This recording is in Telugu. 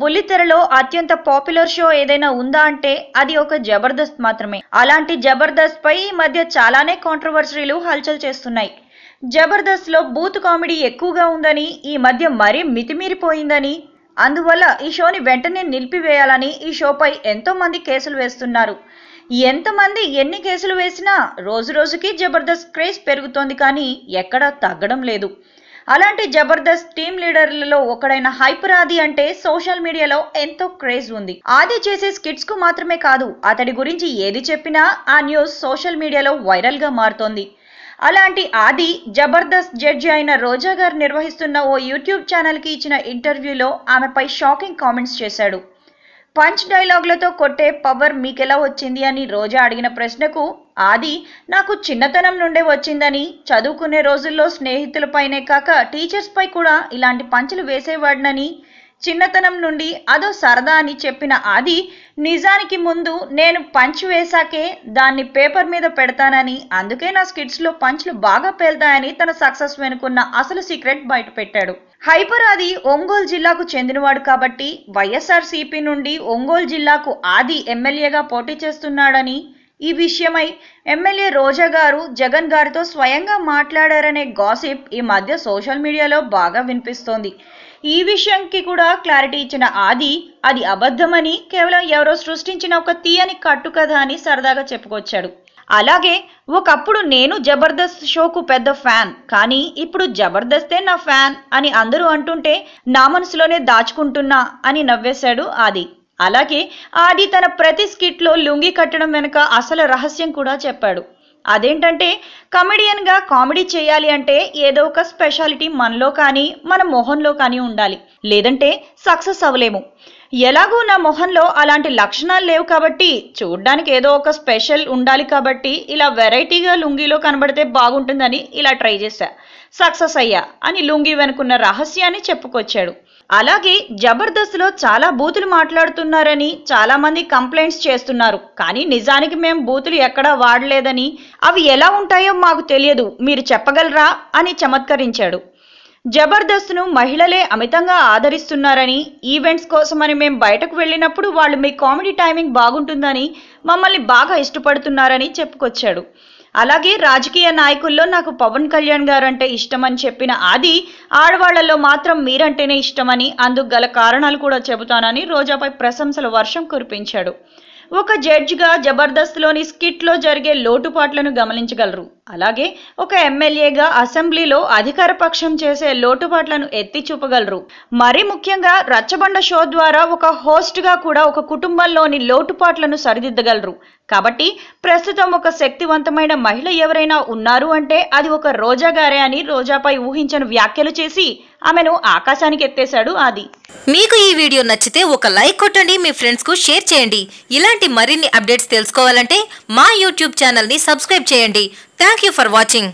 బుల్లితెరలో అత్యంత పాపులర్ షో ఏదైనా ఉందా అంటే అది ఒక జబర్దస్త్ మాత్రమే. అలాంటి జబర్దస్త్ పై ఈ మధ్య చాలానే కాంట్రవర్సరీలు హల్చల్ చేస్తున్నాయి. జబర్దస్త్లో బూత్ కామెడీ ఎక్కువగా ఉందని ఈ మధ్య మరీ మితిమీరిపోయిందని. అందువల్ల ఈ షోని వెంటనే నిలిపివేయాలని ఈ షోపై ఎంతో మంది కేసులు వేస్తున్నారు. ఎంతమంది ఎన్ని కేసులు వేసినా రోజు రోజుకి జబర్దస్త్ క్రేజ్ పెరుగుతోంది కానీ ఎక్కడా తగ్గడం లేదు. అలాంటి జబర్దస్త్ టీమ్ లీడర్లలో ఒకడైన హైపర్ ఆది అంటే సోషల్ మీడియాలో ఎంతో క్రేజ్ ఉంది. ఆది చేసే స్కిట్స్కు మాత్రమే కాదు అతడి గురించి ఏది చెప్పినా ఆ న్యూస్ సోషల్ మీడియాలో వైరల్గా మారుతోంది. అలాంటి ఆది జబర్దస్త్ జడ్జి అయిన రోజా గారు నిర్వహిస్తున్న ఓ యూట్యూబ్ ఛానల్కి ఇచ్చిన ఇంటర్వ్యూలో ఆమెపై షాకింగ్ కామెంట్స్ చేశాడు. పంచ్ డైలాగులతో కొట్టే పవర్ మీకెలా వచ్చింది అని రోజా అడిగిన ప్రశ్నకు ఆది నాకు చిన్నతనం నుండే వచ్చిందని చదువుకునే రోజుల్లో స్నేహితులపైనే కాక టీచర్స్ పై కూడా ఇలాంటి పంచులు వేసేవాడినని చిన్నతనం నుండి అదో సరదా అని చెప్పిన ఆది నిజానికి ముందు నేను పంచ్ వేశాకే దాన్ని పేపర్ మీద పెడతానని అందుకే నా స్కిట్స్లో పంచ్లు బాగా పేలుతాయని తన సక్సెస్ వెనుకున్న అసలు సీక్రెట్ బయట పెట్టాడు. హైపర్ ఆది ఒంగోలు జిల్లాకు చెందినవాడు కాబట్టి వైఎస్ఆర్ సిపి నుండి ఒంగోలు జిల్లాకు ఆది ఎమ్మెల్యేగా పోటీ చేస్తున్నాడని ఈ విషయమై ఎమ్మెల్యే రోజా గారు జగన్ గారితో స్వయంగా మాట్లాడారనే గాసిప్ ఈ మధ్య సోషల్ మీడియాలో బాగా వినిపిస్తోంది. ఈ విషయంకి కూడా క్లారిటీ ఇచ్చిన ఆది అది అబద్ధమని కేవలం ఎవరో సృష్టించిన ఒక తీయని కట్టుకథ అని సరదాగా చెప్పుకొచ్చాడు. అలాగే ఒకప్పుడు నేను జబర్దస్త్ షోకు పెద్ద ఫ్యాన్ కానీ ఇప్పుడు జబర్దస్తే నా ఫ్యాన్ అని అందరూ అంటుంటే నా మనసులోనే దాచుకుంటున్నా అని నవ్వేశాడు ఆది. అలాగే ఆది తన ప్రతి స్కిట్లో లుంగి కట్టడం వెనుక అసలు రహస్యం కూడా చెప్పాడు. అదేంటంటే కమెడియన్గా కామెడీ చేయాలి అంటే ఏదో ఒక స్పెషాలిటీ మనలో కానీ మన మొహంలో కానీ ఉండాలి. లేదంటే సక్సెస్ అవ్వలేము. ఎలాగూ నా మొహంలో అలాంటి లక్షణాలు లేవు కాబట్టి చూడ్డానికి ఏదో ఒక స్పెషల్ ఉండాలి కాబట్టి ఇలా వెరైటీగా లుంగీలో కనబడితే బాగుంటుందని ఇలా ట్రై చేశా. సక్సెస్ అయ్యా అని లుంగీ వెనుకున్న రహస్యాన్ని చెప్పుకొచ్చాడు. అలాగే జబర్దస్త్లో చాలా బూతులు మాట్లాడుతున్నారని చాలామంది కంప్లైంట్స్ చేస్తున్నారు. కానీ నిజానికి మేము బూతులు ఎక్కడా వాడలేదని అవి ఎలా ఉంటాయో మాకు తెలియదు. మీరు చెప్పగలరా? అని చమత్కరించాడు. జబర్దస్త్ను మహిళలే అమితంగా ఆదరిస్తున్నారని ఈవెంట్స్ కోసమని మేము బయటకు వెళ్ళినప్పుడు వాళ్ళు మీ కామెడీ టైమింగ్ బాగుంటుందని మమ్మల్ని బాగా ఇష్టపడుతున్నారని చెప్పుకొచ్చాడు. అలాగే రాజకీయ నాయకుల్లో నాకు పవన్ కళ్యాణ్ గారు అంటే ఇష్టమని చెప్పిన ఆది ఆడవాళ్ళలో మాత్రం మీరంటేనే ఇష్టమని అందుకు గల కారణాలు కూడా చెబుతానని రోజాపై ప్రశంసల వర్షం కురిపించాడు. ఒక జడ్జిగా జబర్దస్త్లోని స్కిట్లో జరిగే లోటుపాట్లను గమనించగలరు. అలాగే ఒక ఎమ్మెల్యేగా అసెంబ్లీలో అధికార పక్షం చేసే లోటుపాట్లను ఎత్తి చూపగలరు. మరీ ముఖ్యంగా రచ్చబండ షో ద్వారా ఒక హోస్ట్గా కూడా ఒక కుటుంబంలోని లోటుపాట్లను సరిదిద్దగలరు. కాబట్టి ప్రస్తుతం ఒక శక్తివంతమైన మహిళ ఎవరైనా ఉన్నారు అంటే అది ఒక రోజా గారే అని రోజాపై ఊహించని వ్యాఖ్యలు చేసి ఆమెను ఆకాశానికి ఎత్తేశాడు ఆది. మీకు ఈ వీడియో నచ్చితే ఒక లైక్ కొట్టండి మీ ఫ్రెండ్స్కు షేర్ చేయండి. ఇలాంటి మరిన్ని అప్డేట్స్ తెలుసుకోవాలంటే మా యూట్యూబ్ ఛానల్ని సబ్స్క్రైబ్ చేయండి. Thank you for watching.